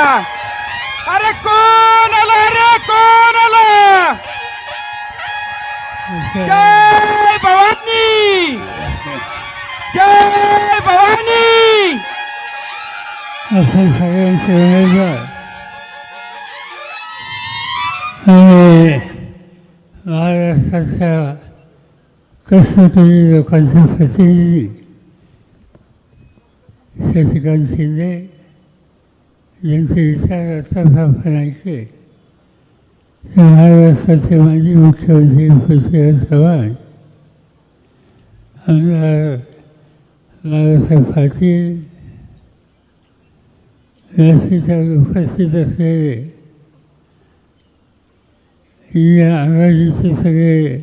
अरे कोण आला? रे कोण आला? जय भवानी! जय भवानी! असं सगळ्यांचे उमेदवार आणि महाराष्ट्राच्या कष्टकरी लोकांचे प्रतिनिधी शशिकांत शिंदे यांचे विचार असतात आपण महाराष्ट्राचे माजी मुख्यमंत्री पृथ्वीराज चव्हाण आमदार बाळासाहेब पाटील व्यासपीठावर उपस्थित असलेले या सगळे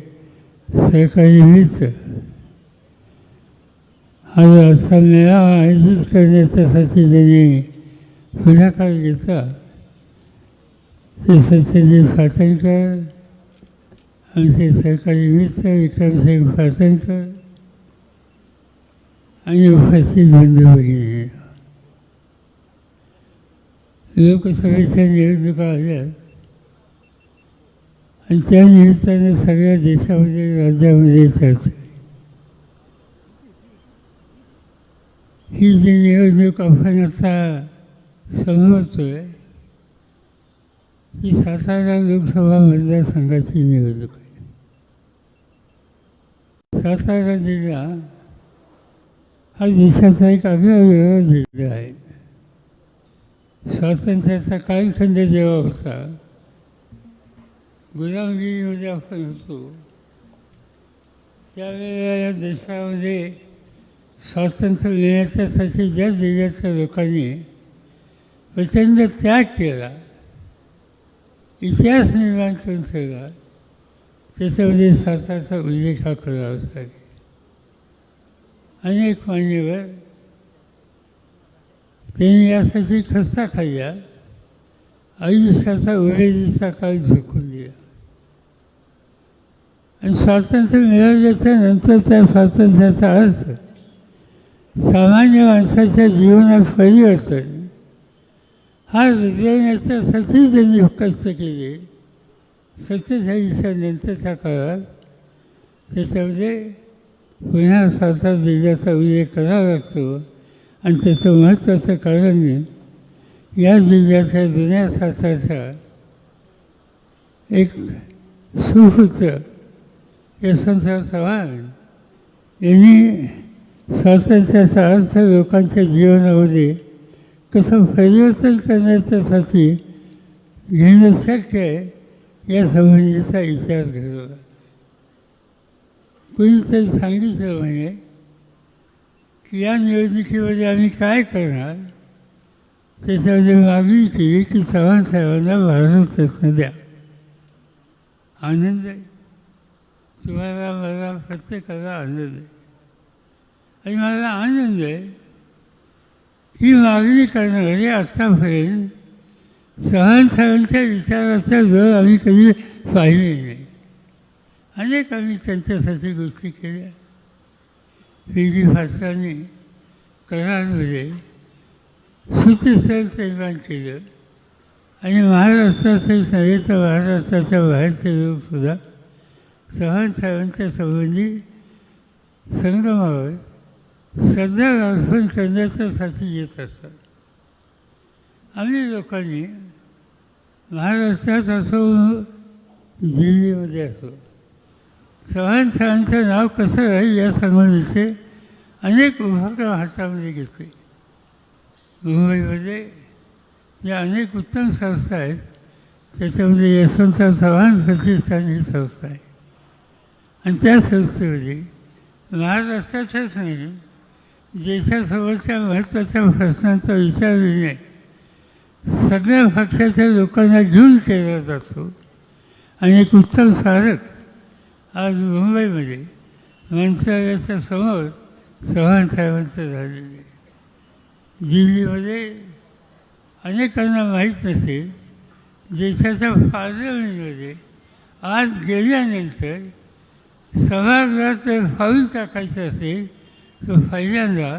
सरकारी मित्र हा असा मेळावा आयोजित करण्याच्यासाठी त्यांनी पुढाकार घेतला ते सत्यजित स्वातंत्र्य आमचे सरकारी मित्र विक्रमसिंग स्वातंत्र्य आणि उपस्थित बंधू भगिनी लोकसभेच्या निवडणुका आल्या. आणि त्या निमित्ताने सगळ्या देशामध्ये राज्यामध्ये चर्चा. ही जी निवडणूक आपण आता समजतोय. ही सातारा लोकसभा मतदारसंघाची निवडणूक आहे. सातारा जिल्हा हा देशाचा एक आगळा जिल्हा आहे. स्वातंत्र्याचा कालखंड जेव्हा होता गुलामगिरीमध्ये आपण होतो त्यावेळेला या देशामध्ये स्वातंत्र्य मिळण्याच्यासाठी ज्या जिल्ह्याच्या लोकांनी प्रचंड त्याग केला. इतिहास निर्माण करून त्याच्यामध्ये स्वतःचा उल्लेख हा करावा लागेल अनेक मान्यवर त्यांनी यासाठी खस्ता खाल्ल्या आयुष्याचा उरेलीचा काळ झुकून दिला आणि स्वातंत्र्य मिळवल्याच्या नंतर त्या स्वातंत्र्याचा अर्थ सामान्य माणसाच्या जीवनात परिवर्तन. हा रुजवण्याच्यासाठी त्यांनी कष्ट केले सत्तेचाळीसच्या नंतरच्या काळात त्याच्यामध्ये पुन्हा सातारा दिव्याचा उल्लेख करावा लागतो आणि त्याचं महत्त्वाचं कारण या जिल्ह्याच्या जुन्या सातारच्या एक सुपुत्र यशवंतराव चव्हाण यांनी स्वातंत्र्याचा अर्थ लोकांच्या जीवनामध्ये तसं परिवर्तन करण्याच्यासाठी घेणं शक्य आहे या संबंधीचा विचार घडवला कुणीतरी सांगितलं म्हणजे की या निवडणुकीमध्ये आम्ही काय करणार? त्याच्यामध्ये मागणी केली की चव्हाणसाहेबांना भारत रत्न द्या. आनंद आहे. तुम्हाला मला प्रत्येकाला आनंद आहे. आणि मला आनंद आहे ही मागणी करणारे आत्तापर्यंत चव्हाण विचाराचा जर आम्ही कधी पाहिले नाही. अनेक आम्ही त्यांच्यासाठी गोष्टी केल्या. हिंदी भाषाने फास्टांनी करारमध्ये सुचिस्थळ निर्माण केलं. आणि महाराष्ट्राचे नव्हे महाराष्ट्राच्या बाहेरचे लोकसुद्धा चव्हाण साहेबांच्या संबंधी संगमावर श्रद्धा अर्पण करण्याच्यासाठी येत असतात. आम्ही लोकांनी महाराष्ट्रात असो दिल्लीमध्ये असो चव्हाण सरांचं नाव कसं राहील या संबंधीचे अनेक उपक्रम हातामध्ये घेतले. मुंबईमध्ये या अनेक उत्तम संस्था आहेत. त्याच्यामध्ये यशवंतराव चव्हाण प्रतिष्ठान ही संस्था आहे. आणि त्या संस्थेमध्ये महाराष्ट्राच्याच नाही देशासमोरच्या महत्त्वाच्या प्रश्नांचा विचार येणे सगळ्या पक्षाच्या लोकांना घेऊन केला जातो. आणि एक उत्तम स्मारक आज मुंबईमध्ये मंत्रालयाच्या समोर चव्हाण साहेबांचं झालेलं आहे. दिल्लीमध्ये अनेकांना माहीत नसेल देशाच्या पार्लमेंटमध्ये आज गेल्यानंतर सभागृहात जर फाऊल टाकायचं असेल तो पहिल्यांदा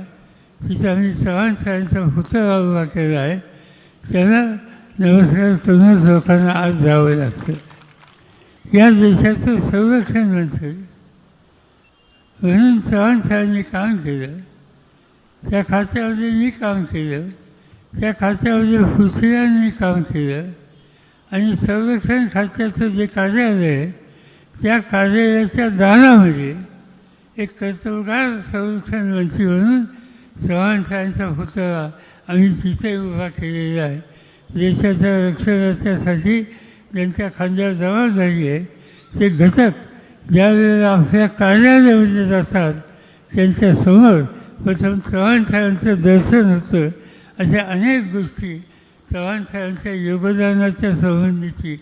तिथं आम्ही चव्हाण साहेबांचा पुतळा उभा केला आहे. त्याला नमस्कार करूनच लोकांना आज जावं लागतं. या देशाचं संरक्षण मंत्री म्हणून चव्हाण साहेबांनी काम केलं. त्या खात्यामध्ये मी काम केलं. त्या खात्यामध्ये पृथ्वीराजांनी काम केलं. आणि संरक्षण खात्याचं जे कार्यालय आहे त्या कार्यालयाच्या दानामध्ये एक कर्तव्यगार संरक्षण मंत्री म्हणून चव्हाण साहेबांचा पुतळा आम्ही तिथे उभा केलेला आहे. देशाच्या रक्षणाच्यासाठी त्यांच्या खांद्यावर जबाबदारी आहे. ते घटक ज्या वेळेला आपल्या कार्यालयामध्ये जातात त्यांच्यासमोर प्रथम चव्हाण साहेबांचं दर्शन होतं. अशा अनेक गोष्टी चव्हाण साहेबांच्या योगदानाच्या संबंधीची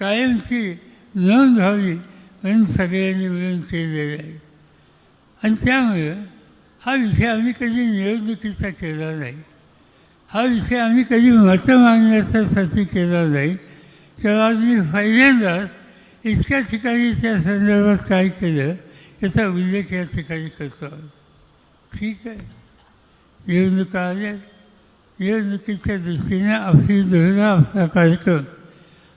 कायमची नोंद व्हावी म्हणून सगळ्यांनी मिळून केलेले आहे. आणि त्यामुळं हा विषय आम्ही कधी निवडणुकीचा केला नाही. हा विषय आम्ही कधी मतं मागण्यासाठी केला नाही. तेव्हा आज मी पहिल्यांदाच इतक्या ठिकाणी त्या संदर्भात काय केलं याचा उल्लेख या ठिकाणी करतो ठीक आहे. निवडणुका आल्या. निवडणुकीच्या दृष्टीने आपली धोरणं आपला कार्यक्रम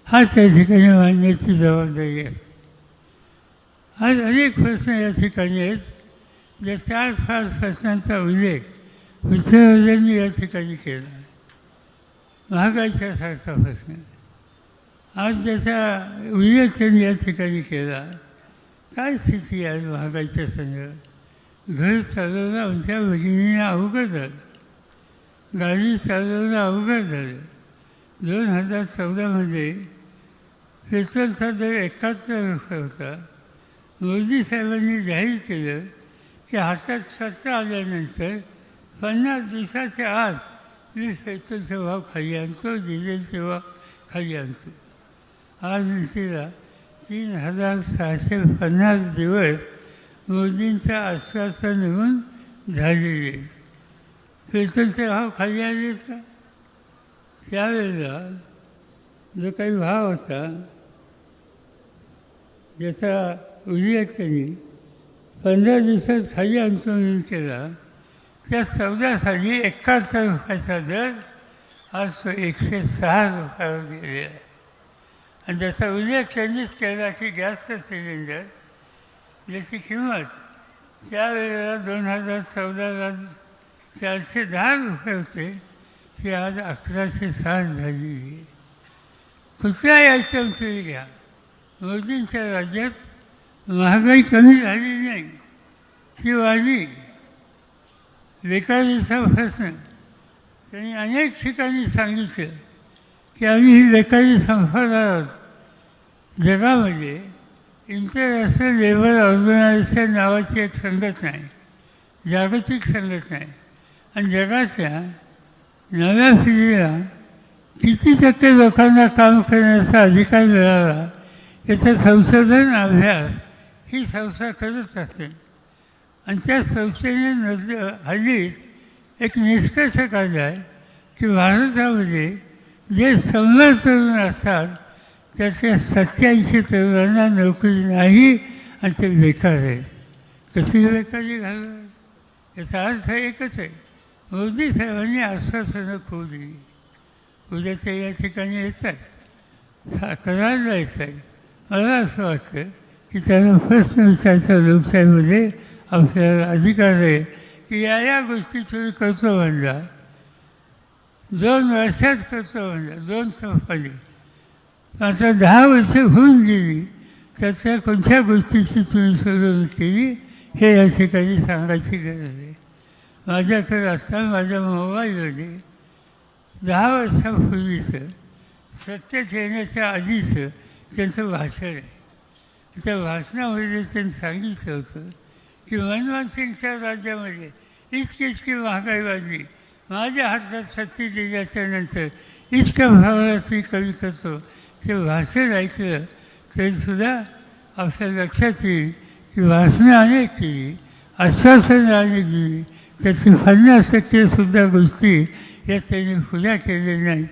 हा त्या ठिकाणी मांडण्याची जबाबदारी आहे. आज अनेक प्रश्न या ठिकाणी आहेत. जे चार फास प्रश्नांचा उल्लेख विश्वविद्यांनी या ठिकाणी केला. महागाईच्या सारखा प्रश्न. आज ज्याचा उल्लेख त्यांनी या ठिकाणी केला काय स्थिती आहे महागाईच्या संदर्भात घर चालवणं आमच्या भगिनीने अवघड झालं. गाडी चालवणं अवघड झालं. दोन हजार चौदामध्ये पेट्रोलचा दर एकाहत्तर रुपये होता. मोदी साहेबांनी जाहीर केलं की हातात सत्ता आल्यानंतर पन्नास दिवसाच्या आत मी पेट्रोलचे भाव खाली आणतो दिलेल भाव खाली आणतो आज निश्चिता तीन हजार सहाशे पन्नास दिवस मोदींचं आश्वासन होऊन झालेले. आहेत भाव खाली आले का? त्यावेळेला जो काही भाव होता ज्याचा उल्लेख त्यांनी पंधरा दिवसात खाली आंदोलन केलं. केला त्या चौदासाठी एकाहत्तर रुपयाचा दर आज तो एकशे सहा रुपयावर गेलेला आहे. आणि त्याचा उल्लेख त्यांनीच केला की गॅसचं सिलेंडर ज्याची किंमत त्यावेळेला दोन हजार चौदाला चारशे दहा रुपये होते ती आज अकराशे साठ झालेली आहे कुठल्याही आयटम तुम्ही घ्या? मोदींच्या राज्यात महागाई कमी झाली नाही. ती वाढली बेकारीचा प्रश्न त्यांनी अनेक ठिकाणी सांगितलं की आम्ही ही बेकारी संपत आहोत जगामध्ये इंटरनॅशनल लेबर ऑर्गनायझेशन नावाची एक संघटना आहे. जागतिक संघटना आहे. आणि जगाच्या नव्या पिढीला किती टक्के लोकांना काम करण्याचा अधिकार मिळाला याचं संशोधन अभ्यास ही संस्था करत असते. आणि त्या संस्थेने नज हल्लीच एक निष्कर्ष काढला आहे की भारतामध्ये जे शंभर तरुण असतात त्याच्या सत्याऐंशी तरुणांना नोकरी नाही आणि ते बेकार आहेत. कशी बेकारी घालणार याचा अर्थ एकच आहे. मोदी साहेबांनी आश्वासनं खूप दिली. उद्या ते या ठिकाणी येत आहेत करायला येत आहेत मला असं वाटतं की त्यांना प्रश्न विचारायचा लोकशाहीमध्ये आपल्याला अधिकार आहे की या या गोष्टी तुम्ही करतो म्हणला दोन वर्षात करतो म्हणला दोन संपादी आता दहा वर्ष होऊन गेली त्याच्या कोणत्या गोष्टीची तुम्ही सोडवणूक केली हे या ठिकाणी सांगायची गरज आहे. माझ्याकडे असताना माझ्या मोबाईलमध्ये दहा वर्षापूर्वीचं सत्तेत येण्याच्या आधीचं त्यांचं भाषण आहे. त्या भाषणामध्ये त्यांनी सांगितलं होतं की मनमोहन सिंगच्या राज्यामध्ये इतकी इतकी महागाई वाढली. माझ्या हातात सत्तेत येण्याच्यानंतर इतक्या भावाला मी कमी करतो. ते भाषण ऐकलं तरीसुद्धा आपल्या लक्षात येईल की भाषणं अनेक केली आश्वासनं अनेक दिली त्याची पन्नास टक्केसुद्धा गोष्टी या त्यांनी पुऱ्या केलेल्या नाहीत.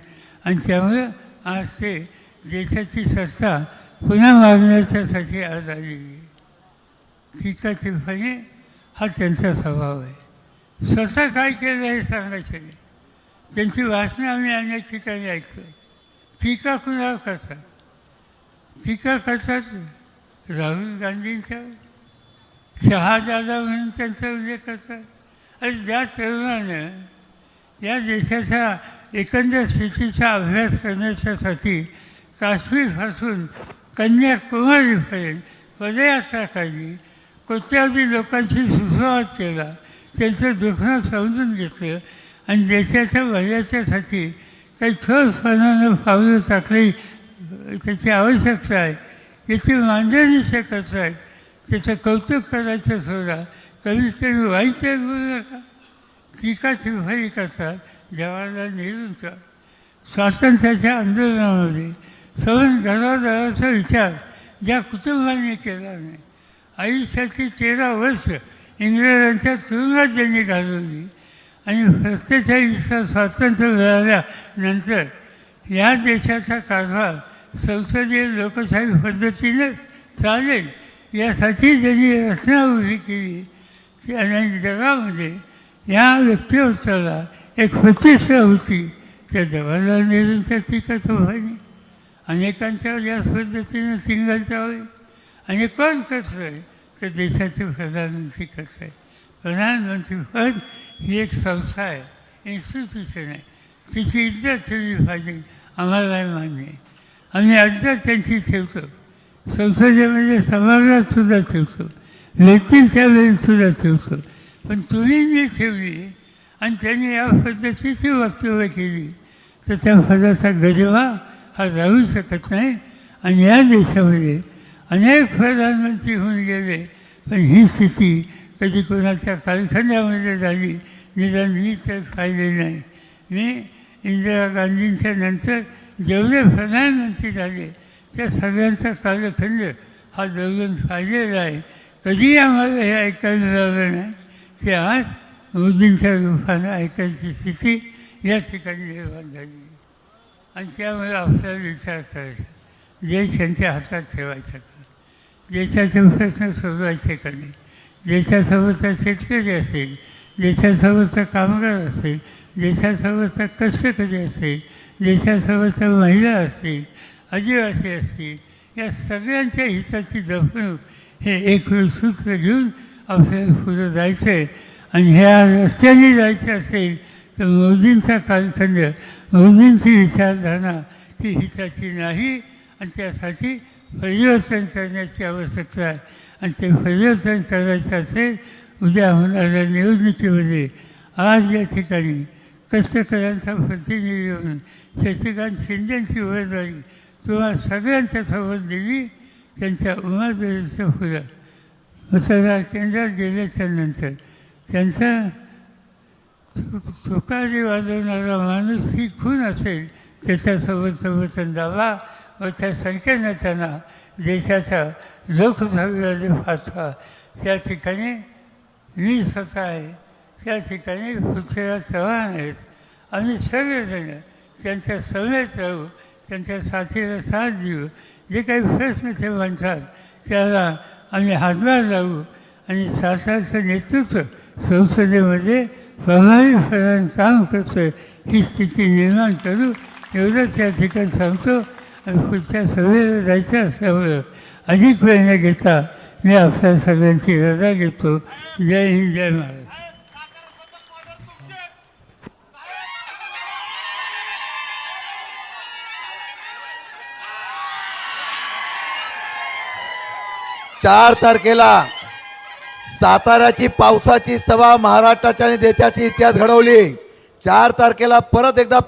आणि त्यामुळं आज ते देशाची सत्ता पुन्हा मागण्याच्यासाठी आज आलेली आहे म्हणजे टीकाचिरपणे हा त्यांचा स्वभाव आहे. स्वतः काय केलं हे सांगायचं नाही. त्यांची भाषणं आम्ही अनेक ठिकाणी ऐकतो. टीका कुणावर करतात? टीका करतात राहुल गांधींच्यावर शहाजादा म्हणून त्यांचा उल्लेख करतात? आणि ज्या तरुणानं या देशाच्या एकंदर स्थितीचा अभ्यास करण्याच्यासाठी काश्मीरपासून कन्याकुमारीपर्यंत पदयात्रा काढली कोट्यावधी लोकांशी सुसंवाद केला. त्यांचं दुखणं समजून घेतलं. आणि देशाच्या भल्याच्यासाठी काही ठोसपणानं पावलं टाकली त्याची आवश्यकता आहे. याची मांडणी ते करत आहेत त्याचं कौतुक करायचं सोडा कधीच तरी वाईट बोलू नका. टीका शिफारी करतात जवाहरलाल नेहरूंचा स्वातंत्र्याच्या आंदोलनामध्ये सवन घरादाराचा विचार. ज्या कुटुंबाने केला नाही आयुष्याची तेरा वर्ष इंग्रजांच्या तुरुंगात त्यांनी घालवली आणि सत्तेचाळीसचं स्वातंत्र्य मिळाल्यानंतर या देशाचा कारभार संसदीय लोकशाही पद्धतीनेच चालेल यासाठी त्यांनी रचना उभी केली. आणि जगामध्ये या व्यक्तिमत्वाला एक प्रतिष्ठा होती त्या जवाहरलाल नेहरूंच्या टीका चौहानी अनेकांच्या याच पद्धतीनं सिंगल चावले आणि कोण कसं आहे तर देशाचे प्रधानमंत्री कसं आहे? प्रधानमंत्री पद ही एक संस्था आहे. इन्स्टिट्यूशन आहे. तिची इज्जत ठेवली पाहिजे आम्हाला मान्य आहे. आम्ही अद्याप त्यांची ठेवतो. संसदेमध्ये सभागृहात सुद्धा ठेवतो. व्यक्तींच्या वेळीसुद्धा ठेवतो. पण तुम्ही जी ठेवली आणि त्यांनी या पद्धतीची वक्तव्य केली तर त्या पदाचा गजवा हा राहू शकत नाही आणि या देशामध्ये अनेक प्रधानमंत्री होऊन गेले पण ही स्थिती कधी कोणाच्या कालखंडामध्ये झाली निदान मी तर पाहिले नाही. मी इंदिरा गांधींच्या नंतर जेवढे प्रधानमंत्री झाले त्या सगळ्यांचा कालखंड हा जवळून पाहिलेला आहे. कधी आम्हाला हे ऐकायला मिळालं नाही ते आज मोदींच्या रूपानं ऐकायची स्थिती या ठिकाणी निर्माण झाली. आणि त्यामुळे आपल्याला विचार करायचा. देश त्यांच्या हातात ठेवायचा का देशाचे प्रश्न सोडवायचे का नाही? देशासोबतचा शेतकरी असेल देशासोबतचा कामगार असेल देशासोबतचा कष्टकरी असेल देशासोबतच्या महिला असतील आदिवासी असतील या सगळ्यांच्या हिताची जपणूक हे एक सूत्र घेऊन आपल्याला पुढं जायचं आहे आणि ह्या रस्त्याने जायचं असेल तर मोदींचा कालखंड मोदींची विचारधारणा ती हिताची नाही आणि त्यासाठी परिवर्तन करण्याची आवश्यकता आहे आणि ते परिवर्तन करायचं असेल उद्या होणाऱ्या निवडणुकीमध्ये आज या ठिकाणी कष्टकऱ्यांचा प्रतिनिधी येऊन शशिकांत शिंदेची उमेदवारी किंवा सगळ्यांच्या सोबत दिली त्यांच्या उमेदवारीचं फुलं मतदार केंद्रात गेल्याच्यानंतर त्यांचा तुकारी वाजवणारा माणूस ही खून असेल त्याच्यासोबत सोबत द्यावा व त्या संख्येनं त्यांना देशाचा लोकसभेवादी पाठवा त्या ठिकाणी मी स्वतः आहे. त्या ठिकाणी पृथ्वीराज चव्हाण आहेत. आम्ही सगळेजण त्यांच्या समेत राहू त्यांच्या साथीला साथ देऊ. जे काही प्रश्न ते म्हणतात त्याला आम्ही हातभार लावू आणि शासनाचं नेतृत्व संसदेमध्ये प्रभावीपणाने काम करतो ही स्थिती निर्माण करू एवढंच या ठिकाणी सांगतो आणि पुढच्या सभेला जायचं असल्यामुळं अधिक वेळ न घेता मी आपल्या सगळ्यांची रजा घेतो जय हिंद जय महाराज चार तारखेला साताऱ्याची पावसाची सभा महाराष्ट्राच्या आणि देशाची इतिहास घडवली. चार तारखेला परत एकदा